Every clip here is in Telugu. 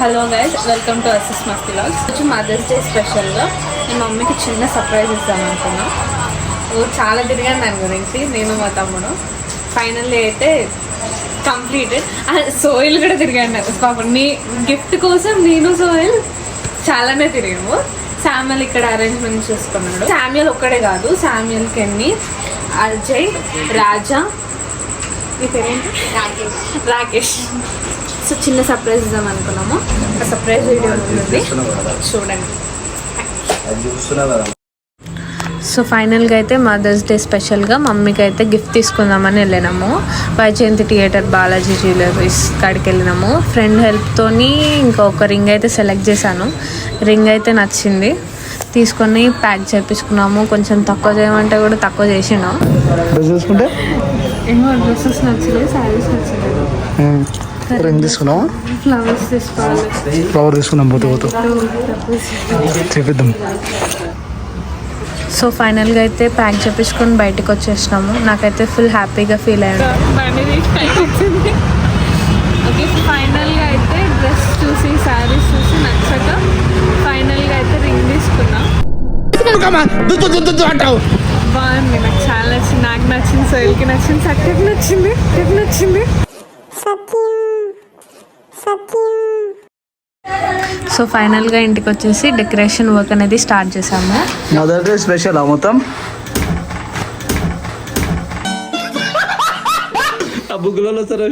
Hello guys welcome to Asis Masti vlogs కొంచెం మదర్స్ డే స్పెషల్గా నేను మమ్మీకి చిన్న సర్ప్రైజ్ ఇస్తాను అనుకున్నా చాలా తిరిగాను దాని గురించి నేను మా తమ్ముడు. ఫైనల్లీ అయితే కంప్లీటెడ్ సోయిల్ కూడా తిరిగాను నేను పాపం నీ గిఫ్ట్ కోసం నేను సోయిల్ చాలానే తిరిగాము. శామ్యుల్ ఇక్కడ అరేంజ్మెంట్ చేసుకున్నాడు. శామ్యుల్ ఒక్కడే కాదు శామ్యుల్ కెన్ని అజయ్ రాజా. మీ పేరేంటి? రాకేష్. సో చిన్న సర్ప్రైజ్ ఇద్దాం అనుకున్నాము. ఆ సర్ప్రైజ్ వీడియో ఉంటుంది. చూడండి. సో ఫైనల్గా అయితే మదర్స్ డే స్పెషల్గా మమ్మీకి అయితే గిఫ్ట్ తీసుకుందామని వెళ్ళినాము. వైజయంతి థియేటర్ బాలాజీ జ్యువెలరీస్ కాడికి వెళ్ళినాము. ఫ్రెండ్ హెల్ప్తోని ఇంకా ఒక రింగ్ అయితే సెలెక్ట్ చేశాను. రింగ్ అయితే నచ్చింది. తీసుకొని ప్యాక్ చేపించుకున్నాము. కొంచెం తక్కువ చేయమంటే కూడా తక్కువ చేసినాం డ్రెస్ చూసుకుంటే ఏమో డ్రెస్సెస్ నచ్చలేదు శారీస్ నచ్చలేదు. రింగ్ తీసుకున్నావా? ఫ్లవర్స్ తీసుకోవాలి. ఫ్లవర్ తీసుకున్నాం పోతూ పోతూ. చేపిద్దాం. సో ఫైనల్గా అయితే ప్యాక్ చేపించుకొని బయటకు వచ్చేసినాము. నాకైతే ఫుల్ హ్యాపీగా ఫీల్ అయ్యాను. ఓకే ఫైనల్గా అయితే డ్రెస్ చూసి శారీస్ చూసి నచ్చక ఫైనల్గా అయితే రింగ్ తీసుకున్నా బాగుంది నాకు చాలా నచ్చింది నాకు నచ్చింది సోయిల్కి నచ్చింది సత్యకి నచ్చింది ఎట్లా నచ్చింది. సో ఫైనల్గా ఇంటికి వచ్చేసి డెకరేషన్ వర్క్ అనేది స్టార్ట్ చేసాము మదర్ డే స్పెషల్ మొత్తం బుగ్గులలో సరే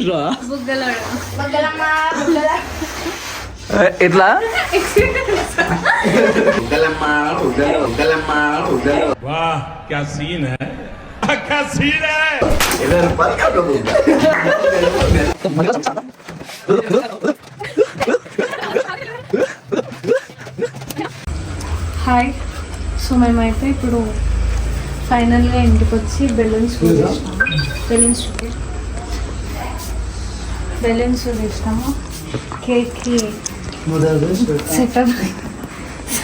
ఎట్లా? वाह क्या सीन है क्या सीन है హాయ్ సో మేమైతే ఇప్పుడు ఫైనల్గా ఇంటికి వచ్చి బెలూన్స్ చూసినాము బెలూన్స్ చూపి బెలూన్స్ చూసినాము కేక్కి సెటప్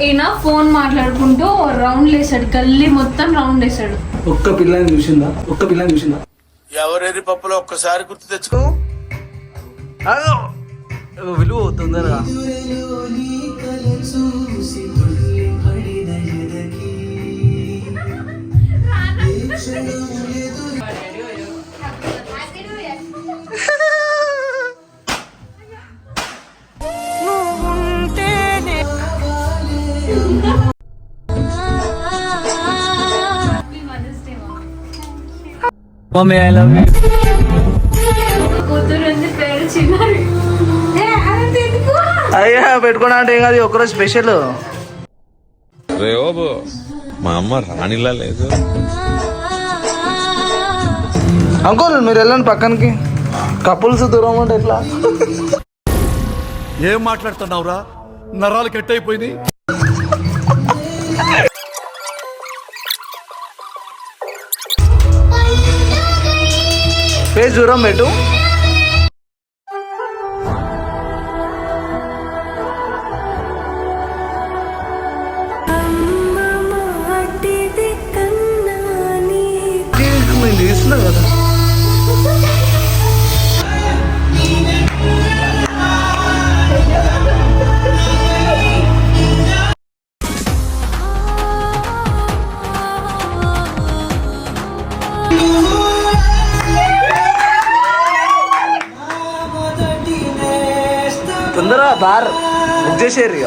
ఈయన ఫోన్ మాట్లాడుకుంటూ రౌండ్ వేసాడు గల్లీ మొత్తం రౌండ్ వేసాడు. ఒక్క పిల్లని చూసిందా? ఒక్క పిల్లని చూసిందా? ఎవరెరి పప్పులో ఒక్కసారి గుర్తు తెచ్చుకో. విలువ తొందరగా. మమ్మీ ఐ లవ్ యూ అయ్యా పెట్టుకున్నా అంటే ఏం కాదు ఒకరోజు స్పెషల్. రేవో మా అమ్మ రాణిలా లేదు. అంకుల్ మీరు వెళ్ళండి పక్కనకి. కపుల్స్ దూరం ఉంటే ఎట్లా? ఏం మాట్లాడుతున్నావురా? నరాలు కట్ అయిపోయింది ఫేస్ దూరం పెట్టు తీస్తున్నా కదా బార్. బుక్ చేసేరు ఇక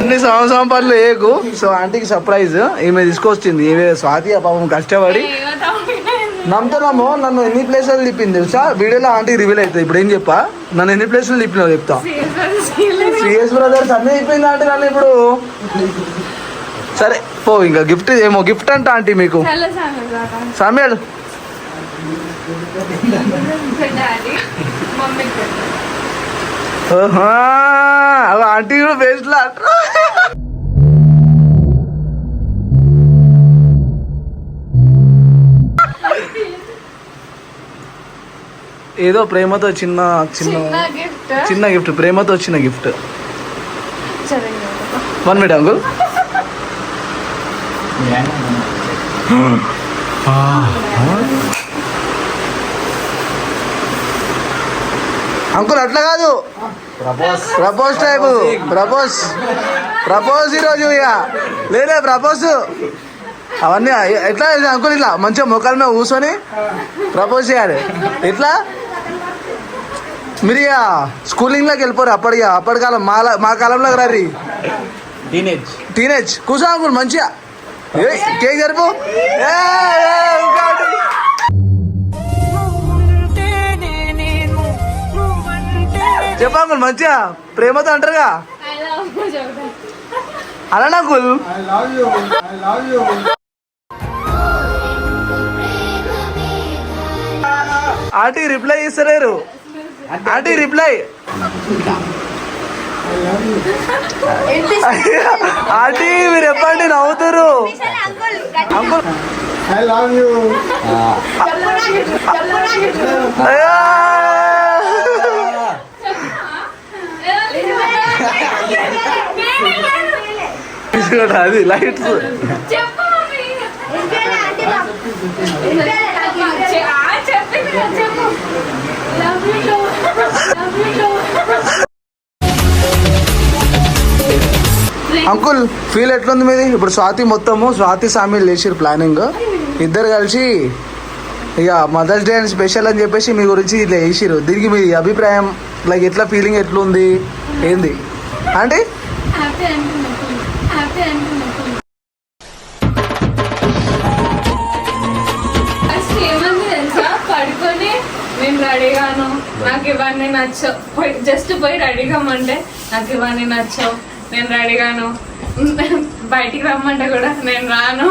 అన్ని సంవత్సరం పనులు ఏకు సో ఆంటీకి సర్ప్రైజ్ ఈమె తీసుకొచ్చింది. ఈమె స్వాతి ఆ పాపం కష్టపడి. నమ్ముతున్నాము నన్ను ఎన్ని ప్లేసులు తిప్పింది తెలుసా? వీడియోలో ఆంటీ రివీల్ అవుతుంది. ఇప్పుడు ఏం చెప్పా? నన్ను ఎన్ని ప్లేసులు తిప్పినావు చెప్తా. సిఎస్ బ్రదర్స్ అన్ని తిప్పింది ఆంటీ నన్ను ఇప్పుడు? సరే పో ఇంకా. గిఫ్ట్ ఏమో. గిఫ్ట్ అంట ఆంటీ మీకు. సమయాలు. ఆంటీ కూడా బెస్ట్ లా. ఏదో ప్రేమతో చిన్న చిన్న చిన్న గిఫ్ట్? చిన్న గిఫ్ట్ ప్రేమతో వచ్చిన gift. One minute uncle. Uncle అట్లా కాదు. ప్రపోజ్. టైప్. ప్రపోజ్. ప్రపోజ్ ఈరోజు ఇక. లేదే ప్రపోజ్. అవన్నీ ఎట్లా అంకుల్ ఇట్లా? మంచిగా మొక్కల మీద కూర్చొని ప్రపోజ్ చేయాలి. ఎట్లా? మీరు ఇక స్కూలింగ్లోకి వెళ్ళిపోరు అప్పటి అప్పటి కాలం మా మా కాలంలోకి రారి టీనేజ్ టీనేజ్ కూర్చో అంకుల్ మంచిగా. కేక్ జరుపు ఏ, ఏ, ఇంకోటి. చెప్పు అంకుల్ మంచిగా. ప్రేమతో అంటారుగా. అలానే అంకుల్. ఆంటీ రిప్లై ఇస్తలేరు ఆంటీ రిప్లై. ఆంటీ మీరు ఎప్పండి నవ్వుతారు అంకుల్. అయ్యో. ఇదిగోండి, అది లైట్స్. అంకుల్ ఫీల్ ఎట్లుంది మీది? ఇప్పుడు స్వాతి మొత్తము స్వాతి సామి లేచిరు ప్లానింగ్ ఇద్దరు కలిసి ఇక మదర్స్ డే అని స్పెషల్ అని చెప్పేసి మీ గురించి ఇట్లా వేసిరు దీనికి మీ అభిప్రాయం లైక్ ఎట్లా ఫీలింగ్ ఎట్లుంది? ఏంది? అంటే? నేను రెడీగాను. నాకు ఇవన్నీ నచ్చవు. జస్ట్ పోయి రెడీగా రెడీగామంటే నాకు ఇవన్నీ నచ్చవు. నేను రెడీగాను బయటికి రమ్మంటే కూడా నేను రాను.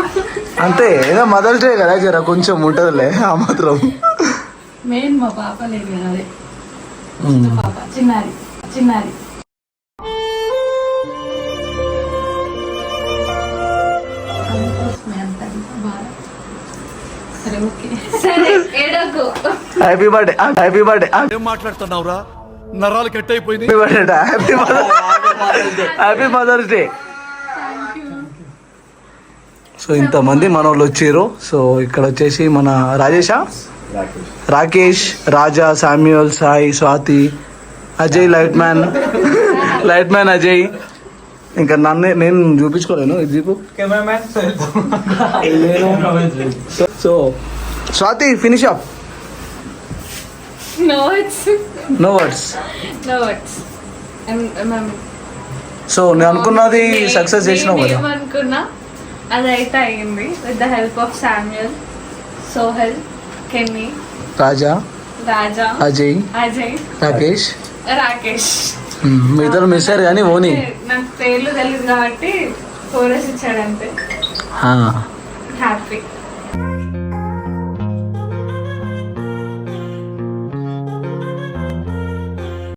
అంతే ఏదో మదర్స్ డే కదా జర కొంచెం ఉంటుందిలే ఆ మాత్రం. మెయిన్ మా పాప లేదు కదా అదే. చిన్న పాప చిన్నారి చిన్నారి. అందుకోసమే అంత బాధ సరే ఓకే. సరే ఏడకు. హ్యాపీ బర్త్డే హ్యాపీ బర్త్డే ఏం మాట్లాడుతున్నావురా? నరాలు కట్ అయిపోయింది happy mother happy mother's day so ఇంతమంది మన వాళ్ళు వచ్చారు. సో ఇక్కడ వచ్చేసి మన రాజేషా? Rakesh Raja Samuel Sai Swathi Ajay light man light man Ajay. ఇంకా నన్ను నేను చూపించుకోలేను. ఇది so Swathi finish up no words no words no words so నేను అనుకున్నది సక్సెస్ చేసినావు కదా? ఏమనుకున్నా అది అయితే అయ్యింది with the help of Samuel Sohail Kenny Raja Raja Ajay Ajay Rakesh Rakesh మీ ఇద్దరు మిస్ అయ్యారు కానీ ఓని. నాకు పేర్లు తెలియదు కాబట్టి కోరస్ ఇచ్చాడు అంతే ఆ. హ్యాపీ